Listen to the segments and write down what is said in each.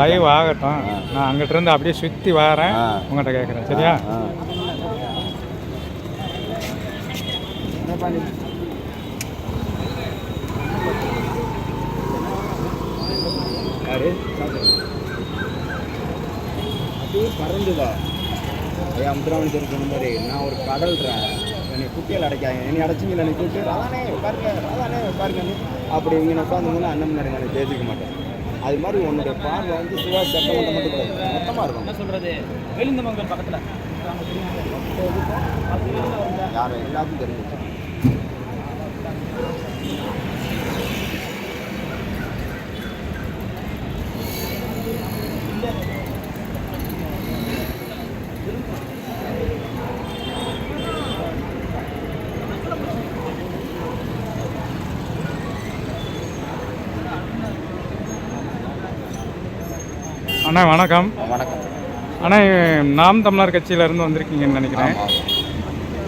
Live ஆகட்டும் நான் அங்கிட்ட இருந்து அப்படியே சுற்றி வரேன் ஆ. உங்கள்கிட்ட கேட்குறேன் சரியா ஆ. யாரு? அப்படியே பறந்து வா ஐயா அமுத்துராமணி தெரு சொன்ன மாதிரி நான் ஒரு கடல்றேன் என்னை குட்டியில் அடைக்காங்க என்னை அடைச்சிங்களா நீ கூப்பிட்டு ராதானே பாருங்க ராதானே பாருங்க அப்படி இங்கே உட்காந்து அண்ணன் முன்னாடி நான் பேசிக்க மாட்டேன் அது மாதிரி உன்னுடைய பார்வை வந்து சிவாஜி சட்டமன்றம் மட்டும் கிடையாது. மொத்தமாக இருக்கும். என்ன சொல்றது? வெளிந்தமங்கல் பக்கத்துல. யாரும் எல்லாத்தையும் தெரிஞ்சு அண்ணா வணக்கம். வணக்கம். அண்ணா நாம் தமிழர் கட்சியிலேருந்து வந்திருக்கீங்கன்னு நினைக்கிறேன்.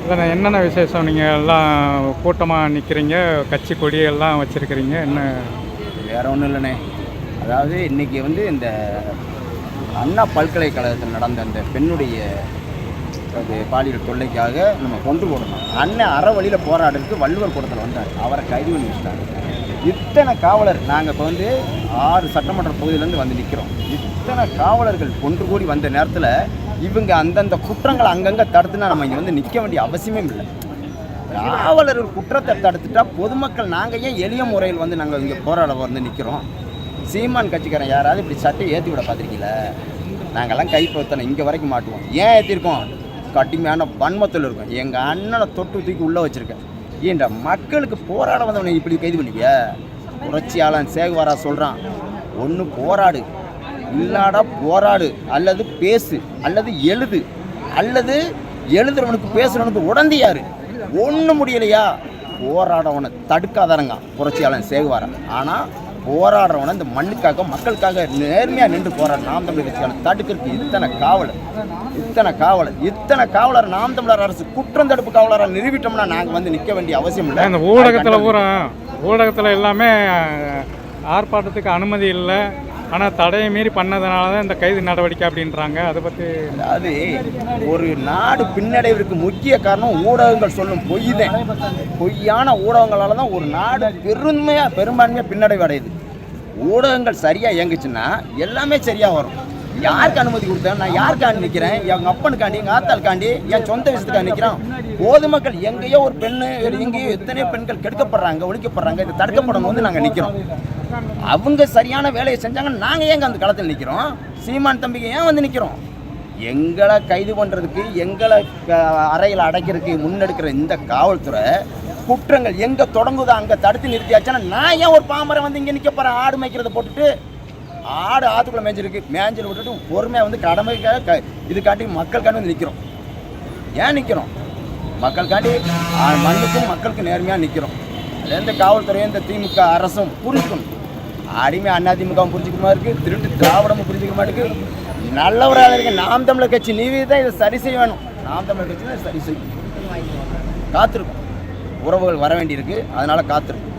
இதில் என்னென்ன விசேஷம்? நீங்கள் எல்லாம் கூட்டமாக நிற்கிறீங்க கட்சி கொடியெல்லாம் வச்சுருக்கிறீங்க என்ன? வேற ஒன்றும் இல்லைண்ணே. அதாவது இன்னைக்கு வந்து இந்த அண்ணா பல்கலைக்கழகத்தில் நடந்த அந்த பெண்ணுடைய அது பாலியல் தொல்லைக்காக நம்ம கொண்டு போடணும். அண்ணன் அற வழியில் போராடுறதுக்கு வள்ளுவர் கூடத்தில் வந்தார். அவரை கைது பண்ணி வச்சிட்டாங்க இத்தனை காவலர் நாங்கள் இப்போ வந்து ஆறு சட்டமன்ற பகுதியிலேருந்து வந்து நிற்கிறோம் இத்தனை காவலர்கள் ஒன்று கூடி வந்த நேரத்தில் இவங்க அந்தந்த குற்றங்களை அங்கங்கே தடுத்துனா நம்ம இங்கே வந்து நிற்க வேண்டிய அவசியமே இல்லை. காவலர்கள் குற்றத்தை தடுத்துட்டா பொதுமக்கள் நாங்கள் ஏன் எளிய முறையில் வந்து நாங்கள் இங்கே போராட வந்து நிற்கிறோம் சீமான் கட்சிக்காரன் யாராவது இப்படி சட்டையை ஏற்றி விட பார்த்துருக்கீங்கள? நாங்கள்லாம் கைப்பற்றணும் இங்கே வரைக்கும் மாட்டுவோம். ஏன் ஏற்றிருக்கோம் கட்டுமையான வன்மத்தில் இருக்கும். எங்கள் அண்ணனை தொட்டு தூக்கி உள்ளே வச்சுருக்கேன். ஏன்டா மக்களுக்கு போராட வந்தவனை இப்படி கைது பண்ணிக்க புரட்சியாளன் சேகுவாரா சொல்கிறான் ஒன்று போராடு இல்லாடா போராடு அல்லது பேசு அல்லது எழுது அல்லது எழுதுறவனுக்கு பேசுறவனுக்கு உடந்தியார் ஒன்றும் முடியலையா? போராடவனை தடுக்காதாரங்க புரட்சியாளன் சேகுவாரன் ஆனால் போராடுறவனை இந்த மண்ணுக்காக மக்களுக்காக நேர்மையாக நின்று போராட. நாம் தமிழர் கட்சியாளன் தடுக்கிறதுக்கு இத்தனை காவலர் இத்தனை காவலர் இத்தனை காவலர் நாம் தமிழர் அரசு குற்றம் தடுப்பு காவலராக நிறுவிட்டோம்னா நாங்கள் வந்து நிற்க வேண்டிய அவசியம் இல்லை. இந்த ஊடகத்தில் பூரா ஊடகத்தில் எல்லாமே ஆர்ப்பாட்டத்துக்கு அனுமதி இல்லை. ஆனால் தடையை மீறி பண்ணதுனால தான் இந்த கைது நடவடிக்கை அப்படின்றாங்க. அதை பற்றி அதாவது ஒரு நாடு பின்னடைவிற்கு முக்கிய காரணம் ஊடகங்கள் சொல்லும் பொய் தான் பொய்யான ஊடகங்களால் தான் ஒரு நாடு பெருமையாக பெரும்பான்மையாக பின்னடைவு அடையுது ஊடகங்கள் சரியாக இயங்குச்சுன்னா எல்லாமே சரியாக வரும். யாருக்கு அனுமதி கொடுத்தேன்? நான் யாருக்காண்டி நிற்கிறேன் எங்கள் அப்பனுக்காண்டி எங்கள் ஆத்தாளுக்காண்டி என் சொந்த விஷயத்துக்காக நிற்கிறேன் பொதுமக்கள் எங்கேயோ ஒரு பெண்ணு எங்கேயோ எத்தனையோ பெண்கள் கெடுக்கப்படுறாங்க ஒழிக்கப்படுறாங்க. இது தடுக்கப்படணும் வந்து நாங்கள் நிற்கிறோம் அவங்க சரியான வேலையை செஞ்சாங்க. நாங்கள் ஏங்க அந்த களத்தில் நிற்கிறோம் சீமான் தம்பிக்கு ஏன் வந்து நிற்கிறோம் எங்களை கைது பண்ணுறதுக்கு எங்களை க- அறையில் அடைக்கிறதுக்கு முன்னெடுக்கிற இந்த காவல்துறை குற்றங்கள் எங்கே தொடங்குதோ அங்கே தடுத்து நிறுத்தியாச்சுன்னா நான் ஏன் ஒரு பாமரை வந்து இங்கே நிற்க போகிறேன் ஆடு மேய்க்கிறத போட்டுட்டு ஆடு ஆத்துக்குள்ளே மேய்ஞ்சிருக்கு மேய்ஞ்சல் விட்டுட்டு பொறுமையாக வந்து கடமைக்காக க இதுக்காண்டி மக்களுக்காண்டி வந்து நிற்கிறோம் ஏன் நிற்கிறோம் மக்களுக்காண்டி ஆ, மண்ணுக்கும் மக்களுக்கும் நேர்மையாக நிற்கிறோம் எந்த காவல்துறையும் இந்த திமுக அரசும் புரிஞ்சுக்கணும். அடிமை அதிமுகவும் புரிஞ்சுக்க மாதிரி திருட்டு திராவிடமும் புரிஞ்சுக்க மாட்டேங்குது நல்லவராக இருக்க நாம் தமிழர் கட்சி நீவி தான் இதை சரி செய்ய வேணும் நாம் தமிழர் கட்சி தான் சரி செய்யும் காத்திருக்கும். உறவுகள் வர வேண்டியிருக்கு. அதனால காத்திருக்கும்.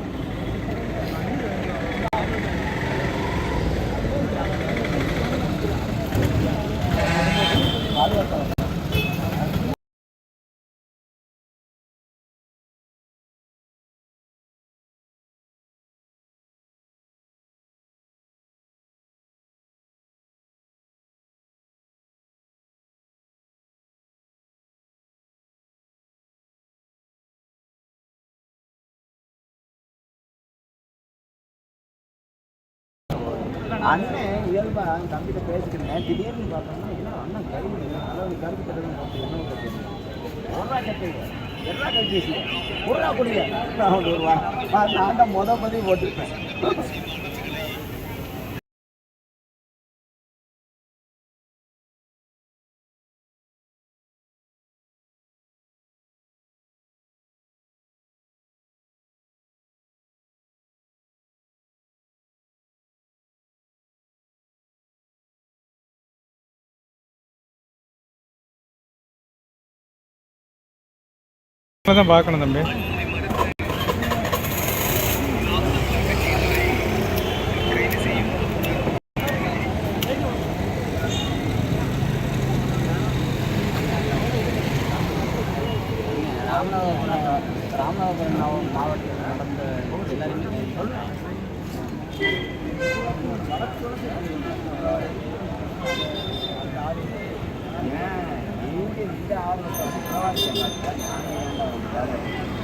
அண்ணன் இயல்பா தம்பிட்ட பேசிக்கிறேன் திடீர்னு பார்த்தோம்னா என்ன அண்ணன் கைது அதாவது கருத்து கட்டணம் பார்த்து என்ன கட்சி ஒரா கட்டை எல்லா கட்சி ஒரா குடிய ஒரு ரூபா நான் தான் முத பதிவு போட்டிருப்பேன். தான் பார்க்கணும் தம்பி. ராமநாதபுரம் மாவட்டத்தில் நடந்த எல்லாருமே Thank you.